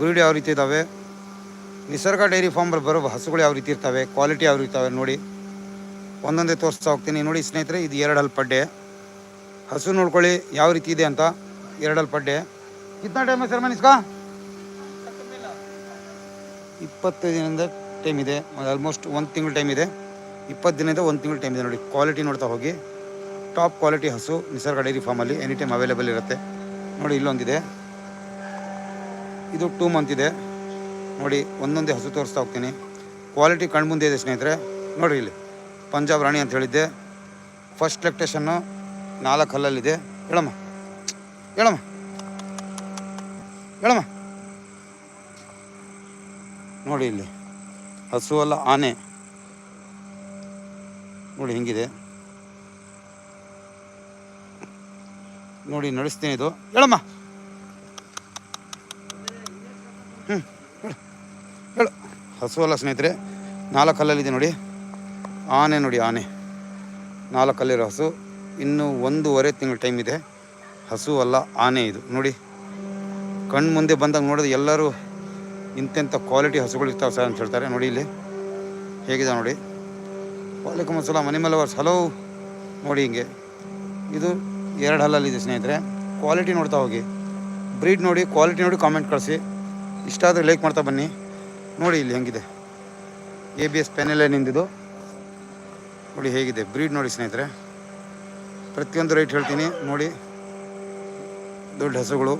Bread ಯಾವ ರೀತಿ ಇದ್ದಾವೆ? ನಿಸರ್ಗ ಡೈರಿ ಫಾರ್ಮಲ್ಲಿ ಬರೋ ಹಸುಗಳು ಯಾವ ರೀತಿ ಇರ್ತವೆ? ಕ್ವಾಲಿಟಿ ಯಾವ ರೀತಿ ನೋಡಿ. ಒಂದೊಂದೇ ತೋರಿಸ್ತಾ ಹೋಗ್ತೀನಿ. ನೋಡಿ ಸ್ನೇಹಿತರೆ, ಇದು ಎರಡಲ್ ಪಡ್ಡೆ. ಹಸು ನೋಡ್ಕೊಳ್ಳಿ ಯಾವ ರೀತಿ ಇದೆ ಅಂತ. ಎರಡಲ್ ಪಡ್ಡೆ. ಕಿತ್ನಾ ಟೈಮ್ ಸರ್ ಮನಿಸ್ಕಾ ಇಪ್ಪತ್ತು ದಿನದಿಂದ ಟೈಮ್ ಇದೆ. ಆಲ್ಮೋಸ್ಟ್ ಒಂದು ತಿಂಗಳು ಟೈಮ್ ಇದೆ. ಇಪ್ಪತ್ತು ದಿನದಿಂದ ಒಂದು ತಿಂಗಳು ಟೈಮ್ ಇದೆ ನೋಡಿ. ಕ್ವಾಲಿಟಿ ನೋಡ್ತಾ ಹೋಗಿ. ಟಾಪ್ ಕ್ವಾಲಿಟಿ ಹಸು ನಿಸರ್ಗ ಡೈರಿ ಫಾರ್ಮಲ್ಲಿ ಎನಿ ಟೈಮ್ ಅವೈಲೇಬಲ್ ಇರುತ್ತೆ. ನೋಡಿ ಇಲ್ಲೊಂದಿದೆ. ಇದು ಟೂ ಮಂತ್ ಇದೆ. ನೋಡಿ, ಒಂದೊಂದೇ ಹಸು ತೋರಿಸ್ತಾ ಹೋಗ್ತೀನಿ. ಕ್ವಾಲಿಟಿ ಕಣ್ಮುಂದೆ ಇದೆ ಸ್ನೇಹಿತರೆ. ನೋಡಿ ಇಲ್ಲಿ, ಪಂಜಾಬ್ ರಾಣಿ ಅಂತ ಹೇಳಿದ್ದೆ. ಫಸ್ಟ್ ಲೆಕ್ಟೇಷನ್ನು ನಾಲ್ಕು ಹಲ್ಲಲ್ಲಿದೆ. ಹೇಳಮ್ಮ. ಹೇಳಮ್ಮ. ಹೇಳಮ್ಮ. ನೋಡಿ ಇಲ್ಲಿ, ಹಸು ಅಲ್ಲ, ಆನೆ. ನೋಡಿ ಹೆಂಗಿದೆ. ನೋಡಿ, ನಡೆಸ್ತೀನಿ ಇದು. ಹೇಳಮ್ಮ. ಹ್ಞೂ ಹೇಳು. ಹಸು ಅಲ್ಲ ಸ್ನೇಹಿತರೆ, ನಾಲ್ಕು ಕಲ್ಲಲ್ಲಿದೆ ನೋಡಿ. ಆನೆ ನೋಡಿ, ಆನೆ. ನಾಲ್ಕು ಕಲ್ಲಿರೋ ಹಸು. ಇನ್ನೂ ಒಂದೂವರೆ ತಿಂಗಳ ಟೈಮ್ ಇದೆ. ಹಸು ಅಲ್ಲ, ಆನೆ ಇದು. ನೋಡಿ. ಕಣ್ಣು ಮುಂದೆ ಬಂದಾಗ ನೋಡಿದ್ರೆ ಎಲ್ಲರೂ ಇಂತೆಂಥ ಕ್ವಾಲಿಟಿ ಹಸುಗಳು ಇರ್ತಾವೆ ಸರ್ ಅಂತ ಹೇಳ್ತಾರೆ. ನೋಡಿ ಇಲ್ಲಿ. ಹೇಗಿದೆ ನೋಡಿ. ಮನೆ ಅನಿಮಲ್ ಅವ್ರ ಹಲೋ ನೋಡಿ ಹಿಂಗೆ. ಇದು ಎರಡು ಹಲ್ಲಲ್ಲಿದೆ ಸ್ನೇಹಿತರೆ. ಕ್ವಾಲಿಟಿ ನೋಡ್ತಾ ಹೋಗಿ. ಬ್ರೀಡ್ ನೋಡಿ ಕ್ವಾಲಿಟಿ ನೋಡಿ ಕಾಮೆಂಟ್ ಕಳಿಸಿ. ಇಷ್ಟ ಆದರೆ ಲೈಕ್ ಮಾಡ್ತಾ ಬನ್ನಿ. ನೋಡಿ ಇಲ್ಲಿ ಹೆಂಗಿದೆ. ಎ ಬಿ ಎಸ್ ಪೆನಲ್ಲೇ ನಿಂದಿದ್ದು ನೋಡಿ ಹೇಗಿದೆ. ಬ್ರೀಡ್ ನೋಡಿ ಸ್ನೇಹಿತರೆ. ಪ್ರತಿಯೊಂದು ರೇಟ್ ಹೇಳ್ತೀನಿ. ನೋಡಿ. ದೊಡ್ಡ ಹಸುಗಳು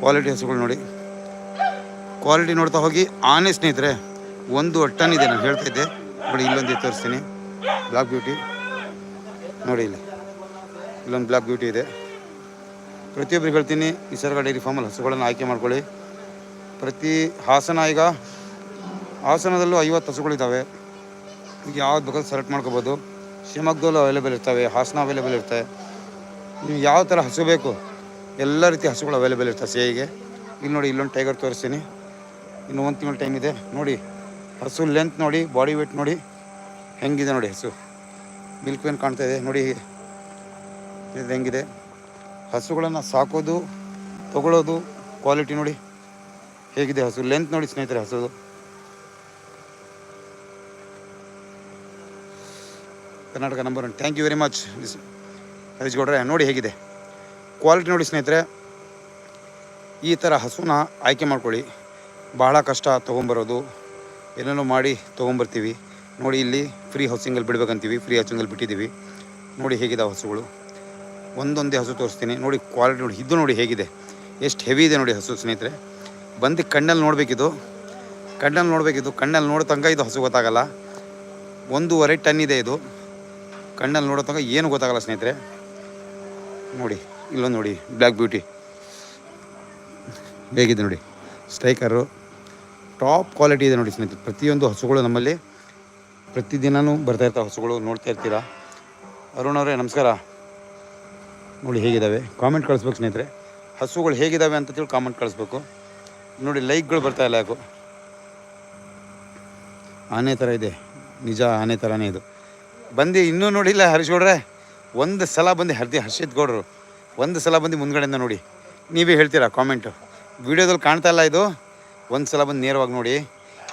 ಕ್ವಾಲಿಟಿ ಹಸುಗಳು ನೋಡಿ. ಕ್ವಾಲಿಟಿ ನೋಡ್ತಾ ಹೋಗಿ. ಆನೆ ಸ್ನೇಹಿತರೆ, ಒಂದು ಟನ್ ಇದೆ ನಾನು ಹೇಳ್ತಾ ಇದ್ದೆ. ನೋಡಿ, ಇಲ್ಲೊಂದು ತೋರಿಸ್ತೀನಿ. ಬ್ಲಾಕ್ ಬ್ಯೂಟಿ ನೋಡಿ ಇಲ್ಲಿ. ಇಲ್ಲೊಂದು ಬ್ಲಾಕ್ ಬ್ಯೂಟಿ ಇದೆ. ಪ್ರತಿಯೊಬ್ಬರಿಗೆ ಹೇಳ್ತೀನಿ ನಿಸರ್ಗ ಡೈರಿ ಫಾರ್ಮಲ್ಲಿ ಹಸುಗಳನ್ನು ಆಯ್ಕೆ ಮಾಡ್ಕೊಳ್ಳಿ. ಪ್ರತಿ ಹಾಸನ ಈಗ ಹಾಸನದಲ್ಲೂ ಐವತ್ತು ಹಸುಗಳಿದ್ದಾವೆ ಈಗ ಯಾವ್ದು ಬೇಕಾದ್ರೆ ಸೆಲೆಕ್ಟ್ ಮಾಡ್ಕೋಬೋದು. ಶಿವಮೊಗ್ಗದಲ್ಲೂ ಅವೈಲೇಬಲ್ ಇರ್ತವೆ, ಹಾಸನ ಅವೈಲೇಬಲ್ ಇರ್ತವೆ ನೀವು ಯಾವ ಥರ ಹಸು ಬೇಕು, ಎಲ್ಲ ರೀತಿ ಹಸುಗಳು ಅವೈಲೇಬಲ್ ಇರ್ತವೆ ಸೇಗೆ ಇಲ್ಲಿ ನೋಡಿ ಇಲ್ಲೊಂದು ಟೈಗರ್ ತೋರಿಸ್ತೀನಿ. ಇನ್ನು ಒಂದು ತಿಂಗಳು ಟೈಮ್ ಇದೆ. ನೋಡಿ, ಹಸು ಲೆಂತ್ ನೋಡಿ ಬಾಡಿ ವೇಟ್ ನೋಡಿ, ಹೆಂಗಿದೆ ನೋಡಿ ಹಸು. ಮಿಲ್ಕ್ ಏನು ಕಾಣ್ತಾ ಇದೆ. ನೋಡಿ, ಇದು ಹೆಂಗಿದೆ. ಹಸುಗಳನ್ನು ಸಾಕೋದು ತಗೊಳ್ಳೋದು ಕ್ವಾಲಿಟಿ ನೋಡಿ. ಹೇಗಿದೆ ಹಸು? ಲೆಂತ್ ನೋಡಿ ಸ್ನೇಹಿತರೆ ಹಸು Karnataka number one thank you very much Harish ಗೌಡ್ರೆ ನೋಡಿ ಹೇಗಿದೆ. ಕ್ವಾಲಿಟಿ ನೋಡಿ ಸ್ನೇಹಿತರೆ, ಈ ಥರ ಹಸುನ ಆಯ್ಕೆ ಮಾಡ್ಕೊಳ್ಳಿ. ಭಾಳ ಕಷ್ಟ ತೊಗೊಂಬರೋದು. ಏನೇನೋ ಮಾಡಿ ತೊಗೊಂಬರ್ತೀವಿ. ನೋಡಿ ಇಲ್ಲಿ ಫ್ರೀ ಹೌಸಿಂಗಲ್ಲಿ ಬಿಡ್ಬೇಕಂತೀವಿ. ಫ್ರೀ ಹೌಸಿಂಗಲ್ಲಿ ಬಿಟ್ಟಿದ್ದೀವಿ. ನೋಡಿ ಹೇಗಿದಾವೆ ಹಸುಗಳು. ಒಂದೊಂದೇ ಹಸು ತೋರಿಸ್ತೀನಿ. ನೋಡಿ ಕ್ವಾಲಿಟಿ ನೋಡಿ, ಇದು ನೋಡಿ ಹೇಗಿದೆ. ಎಷ್ಟು ಹೆವಿ ಇದೆ ನೋಡಿ ಹಸು ಸ್ನೇಹಿತರೆ. ಬಂದು ಕಣ್ಣಲ್ಲಿ ನೋಡಬೇಕಿದು. ಕಣ್ಣಲ್ಲಿ ನೋಡಬೇಕಿದು. ಕಣ್ಣಲ್ಲಿ ನೋಡೋ ತನಕ ಇದು ಹಸು ಗೊತ್ತಾಗಲ್ಲ. ಒಂದೂವರೆ ಟನ್ ಇದೆ ಇದು. ಕಣ್ಣಲ್ಲಿ ನೋಡೋ ತನಕ ಏನು ಗೊತ್ತಾಗಲ್ಲ ಸ್ನೇಹಿತರೆ. ನೋಡಿ, ಇಲ್ಲೊಂದು ನೋಡಿ ಬ್ಲ್ಯಾಕ್ ಬ್ಯೂಟಿ ಹೇಗಿದೆ ನೋಡಿ. ಸ್ಟ್ರೈಕರು ಟಾಪ್ ಕ್ವಾಲಿಟಿ ಇದೆ ನೋಡಿ ಸ್ನೇಹಿತರೆ. ಪ್ರತಿಯೊಂದು ಹಸುಗಳು ನಮ್ಮಲ್ಲಿ ಪ್ರತಿದಿನವೂ ಬರ್ತಾ ಇರ್ತಾವೆ. ಹಸುಗಳು ನೋಡ್ತಾ ಇರ್ತೀರಾ? ಅರುಣ್ ಅವರೇ, ನಮಸ್ಕಾರ. ನೋಡಿ ಹೇಗಿದ್ದಾವೆ ಕಾಮೆಂಟ್ ಕಳಿಸ್ಬೇಕು ಸ್ನೇಹಿತರೆ. ಹಸುಗಳು ಹೇಗಿದ್ದಾವೆ ಅಂತ ತಿಳಿ ಕಾಮೆಂಟ್ ಕಳಿಸ್ಬೇಕು. ನೋಡಿ, ಲೈಕ್ಗಳು ಬರ್ತಾ ಇಲ್ಲ ಯಾಕೋ. ಆನೆ ಥರ ಇದೆ. ನಿಜ ಆನೆ ಥರನೇ ಇದು. ಬಂದು ಇನ್ನೂ ನೋಡಿಲ್ಲ ಹರೀಶ್ ಗೌಡ್ರೆ, ಒಂದು ಸಲ ಬಂದು ಹರಿದಿ ಹರ್ಷಿತ್ ಗೌಡ್ರು, ಒಂದು ಸಲ ಬಂದು ಮುಂದ್ಗಡೆಯಿಂದ ನೋಡಿ. ನೀವೇ ಹೇಳ್ತೀರಾ ಕಾಮೆಂಟು ವೀಡಿಯೋದಲ್ಲಿ ಕಾಣ್ತಾ ಇಲ್ಲ ಇದು. ಒಂದು ಸಲ ಬಂದು ನೇರವಾಗಿ ನೋಡಿ.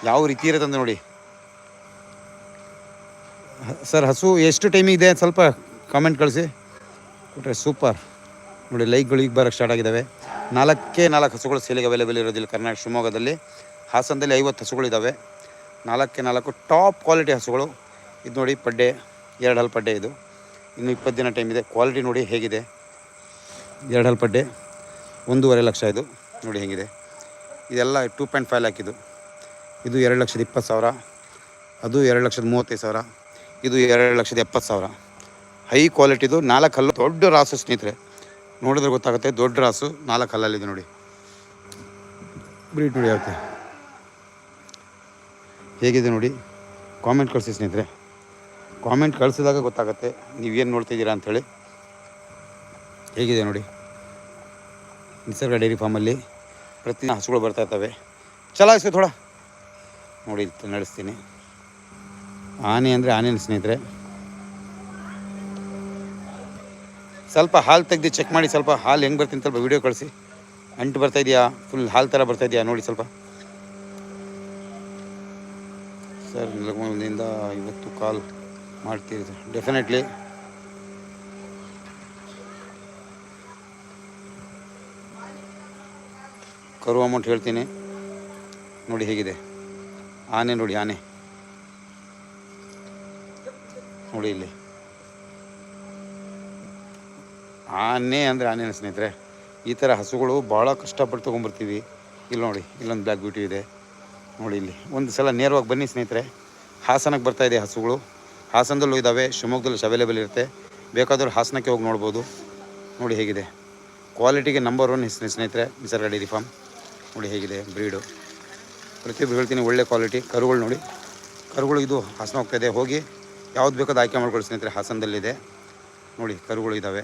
ಯಾವ ರೀತಿ ಇರುತ್ತಂತ ನೋಡಿ. ಸರ್, ಹಸು ಎಷ್ಟು ಟೈಮಿಗೆ ಇದೆ? ಸ್ವಲ್ಪ ಕಾಮೆಂಟ್ ಕಳಿಸಿ. ಕೊಟ್ಟರೆ ಸೂಪರ್. ನೋಡಿ, ಲೈಕ್ಗಳು ಈಗ ಬರೋಕ್ಕೆ ಸ್ಟಾರ್ಟ್ ಆಗಿದ್ದಾವೆ. ನಾಲ್ಕೇ ನಾಲ್ಕು ಹಸುಗಳು ಸೇಲಿಗೆ ಅವೈಲೇಬಲ್ ಇರೋದಿಲ್ಲ ಕರ್ನಾಟಕ ಶಿವಮೊಗ್ಗದಲ್ಲಿ. ಹಾಸನದಲ್ಲಿ ಐವತ್ತು ಹಸುಗಳಿದ್ದಾವೆ ನಾಲ್ಕೇ ನಾಲ್ಕು ಟಾಪ್ ಕ್ವಾಲಿಟಿ ಹಸುಗಳು. ಇದು ನೋಡಿ ಪಡ್ಡೆ, ಎರಡು ಹಲ್ ಪಡ್ಡೆ ಇದು. ಇನ್ನು ಇಪ್ಪತ್ತು ದಿನ ಟೈಮ್ ಇದೆ. ಕ್ವಾಲಿಟಿ ನೋಡಿ ಹೇಗಿದೆ. ಎರಡು ಹಲ್ ಪಡ್ಡೆ, ಒಂದೂವರೆ ಲಕ್ಷ ಇದು. ನೋಡಿ ಹೇಗಿದೆ. ಇದೆಲ್ಲ ಟೂ ಪಾಯಿಂಟ್ ಫೈವ್ ಲ್ಯಾಕ್ ಇದು. ಇದು ಎರಡು ಲಕ್ಷದ ಇಪ್ಪತ್ತು ಸಾವಿರ. ಅದು ಎರಡು ಲಕ್ಷದ ಮೂವತ್ತೈದು ಸಾವಿರ. ಇದು ಎರಡು ಲಕ್ಷದ ಎಪ್ಪತ್ತು ಸಾವಿರ. ಹೈ ಕ್ವಾಲಿಟಿದು ನಾಲ್ಕು ಹಲ್ಲು ದೊಡ್ಡ ರಾಸು ಸ್ನೇಹಿತರೆ. ನೋಡಿದ್ರೆ ಗೊತ್ತಾಗುತ್ತೆ. ದೊಡ್ಡ ರಾಸು, ನಾಲ್ಕು ಹಲ್ಲಲ್ಲಿದೆ ನೋಡಿ. ಬ್ರೀಡ್ ನೋಡಿ ಆಗುತ್ತೆ ಹೇಗಿದೆ ನೋಡಿ. ಕಾಮೆಂಟ್ ಕಳಿಸಿ ಸ್ನೇಹಿತರೆ. ಕಾಮೆಂಟ್ ಕಳಿಸಿದಾಗ ಗೊತ್ತಾಗುತ್ತೆ. ನೀವೇನು ನೋಡ್ತಿದ್ದೀರಾ ಅಂಥೇಳಿ. ಹೇಗಿದೆ ನೋಡಿ. ನಿಸರ್ಗ ಡೈರಿ ಫಾರ್ಮಲ್ಲಿ ಪ್ರತಿದಿನ ಹಸುಗಳು ಬರ್ತಾ ಇರ್ತವೆ. ಚಲಾಯಿಸಿ ಥೋಡ ನೋಡಿ ಇದು ನಡೆಸ್ತೀನಿ. ಆನೆ ಅಂದರೆ ಆನೆ ಸ್ನೇಹಿತರೆ. ಸ್ವಲ್ಪ ಹಾಲು ತೆಗೆದು ಚೆಕ್ ಮಾಡಿ ಸ್ವಲ್ಪ ಹಾಲು ಹೆಂಗೆ ಬರ್ತೀನಿ ಸ್ವಲ್ಪ ವೀಡಿಯೋ ಕಳಿಸಿ. ಅಂಟು ಬರ್ತಾ ಇದೆಯಾ? ಫುಲ್ ಹಾಲು ಥರ ಬರ್ತಾ ಇದೆಯಾ? ನೋಡಿ ಸ್ವಲ್ಪ. ಸರ್ ನಿಲಗಮದಿಂದ ಇವತ್ತು ಕಾಲ್ ಮಾಡ್ತೀರಿ ಡೆಫಿನೆಟ್ಲಿ ಕರು ಅಮೌಂಟ್ ಹೇಳ್ತೀನಿ. ನೋಡಿ ಹೇಗಿದೆ. ಆನೆ ನೋಡಿ ಆನೆ. ನೋಡಿ ಇಲ್ಲಿ. ಆನೆ ಅಂದರೆ ಆನೆ ಸ್ನೇಹಿತರೆ, ಈ ಥರ ಹಸುಗಳು ಭಾಳ ಕಷ್ಟಪಟ್ಟು ತೊಗೊಂಬರ್ತೀವಿ ಇಲ್ಲಿ ನೋಡಿ, ಇಲ್ಲೊಂದು ಬ್ಲ್ಯಾಕ್ ಬ್ಯೂಟಿ ಇದೆ. ನೋಡಿ ಇಲ್ಲಿ, ಒಂದು ಸಲ ನೇರವಾಗಿ ಬನ್ನಿ ಸ್ನೇಹಿತರೆ. ಹಾಸನಕ್ಕೆ ಬರ್ತಾ ಇದೆ ಹಸುಗಳು. ಹಾಸನದಲ್ಲೂ ಇದ್ದಾವೆ ಶಿವಮೊಗ್ಗದಲ್ಲಿ ಅವೈಲೇಬಲ್ ಇರುತ್ತೆ. ಬೇಕಾದರೂ ಹಾಸನಕ್ಕೆ ಹೋಗಿ ನೋಡ್ಬೋದು. ನೋಡಿ ಹೇಗಿದೆ. ಕ್ವಾಲಿಟಿಗೆ ನಂಬರ್ ಒನ್ ಸ್ನೇಹಿತರೆ ನಿಸರ್ಗ ಡೈರಿ ಫಾರ್ಮ್ ನೋಡಿ ಹೇಗಿದೆ ಬ್ರೀಡು ಪ್ರತಿಯೊಬ್ಬರು ಹೇಳ್ತೀನಿ ಒಳ್ಳೆ ಕ್ವಾಲಿಟಿ ಕರುಗಳು ನೋಡಿ. ಕರುಗಳು ಇದು ಹಾಸನ ಹೋಗ್ತಾಯಿದೆ ಹೋಗಿ ಯಾವ್ದು ಬೇಕಾದ ಆಯ್ಕೆ ಮಾಡ್ಕೊಳ್ಳಿ ಸ್ನೇಹಿತರೆ, ಹಾಸನದಲ್ಲಿದೆ. ನೋಡಿ ಕರುಗಳು ಇದ್ದಾವೆ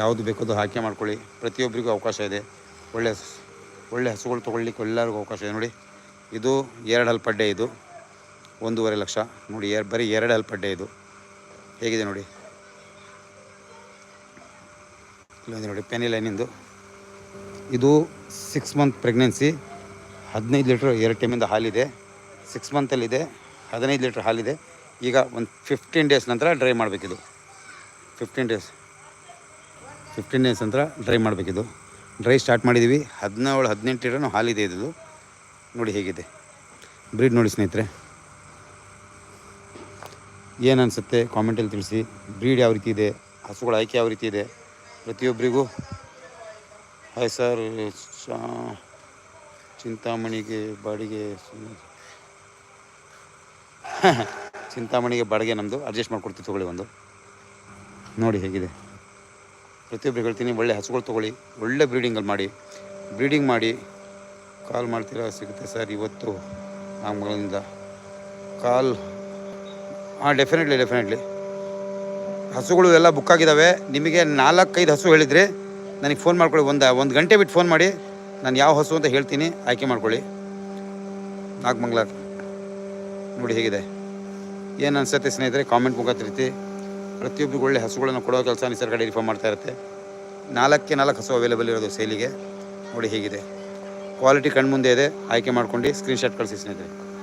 ಯಾವುದು ಅದು ಆಯ್ಕೆ ಮಾಡ್ಕೊಳ್ಳಿ. ಪ್ರತಿಯೊಬ್ಬರಿಗೂ ಅವಕಾಶ ಇದೆ. ಒಳ್ಳೆ ಒಳ್ಳೆ ಹಸುಗಳು ತೊಗೊಳ್ಲಿಕ್ಕೆ ಎಲ್ಲರಿಗೂ ಅವಕಾಶ ಇದೆ. ನೋಡಿ, ಇದು ಎರಡು ಹಲ್ಪಡ್ಡೆ ಇದು. ಒಂದೂವರೆ ಲಕ್ಷ. ನೋಡಿ ಎರಡು ಬರೀ ಎರಡು ಹಲ್ಪಡ್ಡೆ ಇದು. ಹೇಗಿದೆ ನೋಡಿ? ಇಲ್ಲೊಂದು ನೋಡಿ ಪೆನಿ ಲೈನಿಂದು. ಇದು ಸಿಕ್ಸ್ ಮಂತ್ ಪ್ರೆಗ್ನೆನ್ಸಿ ಹದಿನೈದು ಲೀಟ್ರ್ ಎರಡು ಟೈಮಿಂದ ಹಾಲಿದೆ. ಸಿಕ್ಸ್ ಮಂತಲ್ಲಿದೆ ಹದಿನೈದು ಲೀಟ್ರ್ ಹಾಲಿದೆ. ಈಗ ಒಂದು ಫಿಫ್ಟೀನ್ ಡೇಸ್ ನಂತರ ಡ್ರೈ ಮಾಡಬೇಕಿದು. ಫಿಫ್ಟೀನ್ ಡೇಸ್ ಫಿಫ್ಟೀನ್ ಡೇಸ್ ನಂತರ ಡ್ರೈ ಮಾಡಬೇಕಿದು. ಡ್ರೈ ಸ್ಟಾರ್ಟ್ ಮಾಡಿದ್ದೀವಿ ಹದಿನೇಳು, ಹದಿನೆಂಟು ಇಡೋ ಹಾಲಿದೆ ಇದು ನೋಡಿ ಹೇಗಿದೆ. ಬ್ರೀಡ್ ನೋಡಿ ಸ್ನೇಹಿತರೆ. ಏನು ಅನಿಸುತ್ತೆ? ಕಾಮೆಂಟಲ್ಲಿ ತಿಳಿಸಿ. ಬ್ರೀಡ್ ಯಾವ ರೀತಿ ಇದೆ? ಹಸುಗಳ ಆಯ್ಕೆ ಯಾವ ರೀತಿ ಇದೆ? ಪ್ರತಿಯೊಬ್ಬರಿಗೂ ಹಾಯ್ ಸರ್ ಚಿಂತಾಮಣಿಗೆ ಬಾಡಿಗೆ ಚಿಂತಾಮಣಿಗೆ ಬಾಡಿಗೆ ನಮ್ಮದು ಅಡ್ಜಸ್ಟ್ ಮಾಡಿಕೊಡ್ತೀವಿ ತೊಗೊಳ್ಳಿ ಒಂದು. ನೋಡಿ ಹೇಗಿದೆ. ಪ್ರತಿಯೊಬ್ಬರು ಹೇಳ್ತೀನಿ, ಒಳ್ಳೆ ಹಸುಗಳು ತೊಗೊಳ್ಳಿ, ಒಳ್ಳೆ ಬ್ರೀಡಿಂಗಲ್ಲಿ ಮಾಡಿ. ಬ್ರೀಡಿಂಗ್ ಮಾಡಿ, ಕಾಲ್ ಮಾಡ್ತೀರಾ? ಸಿಗುತ್ತೆ ಸರ್ ಇವತ್ತು ನಾಮಗಳಿಂದ ಕಾಲ್, ಹಾಂ ಡೆಫಿನೆಟ್ಲಿ ಡೆಫಿನೆಟ್ಲಿ ಹಸುಗಳು ಎಲ್ಲ ಬುಕ್ ಆಗಿದ್ದಾವೆ ನಿಮಗೆ ನಾಲ್ಕೈದು ಹಸು ಹೇಳಿದರೆ ನನಗೆ ಫೋನ್ ಮಾಡ್ಕೊಳ್ಳಿ, ಒಂದು ಒಂದು ಗಂಟೆ ಬಿಟ್ಟು ಫೋನ್ ಮಾಡಿ. ನಾನು ಯಾವ ಹಸು ಅಂತ ಹೇಳ್ತೀನಿ, ಆಯ್ಕೆ ಮಾಡ್ಕೊಳ್ಳಿ. ನಾಗಮಂಗ್ಲ ನೋಡಿ ಹೇಗಿದೆ. ಏನು ಅನಿಸುತ್ತೆ ಸ್ನೇಹಿತರೆ ಕಾಮೆಂಟ್ ಮುಖಾಂತರ ಪ್ರತಿಯೊಬ್ಬರಿಗೂ ಒಳ್ಳೆ ಹಸುಗಳನ್ನು ಕೊಡೋ ಕೆಲಸ ನಿಸರ್ಗ ಡೈರಿ ಫಾರ್ಮ್ ಮಾಡ್ತಾ ಇರುತ್ತೆ. ನಾಲ್ಕೇ ನಾಲ್ಕು ಹಸು ಅವೈಲೇಬಲ್ ಇರೋದು ಸೇಲಿಗೆ. ನೋಡಿ ಹೇಗಿದೆ. ಕ್ವಾಲಿಟಿ ಕಣ್ಮುಂದೆ ಇದೆ. ಆಯ್ಕೆ ಮಾಡ್ಕೊಂಡು ಸ್ಕ್ರೀನ್ಶಾಟ್ ಕಳಿಸಿ ಸ್ನೇಹಿತರೆ.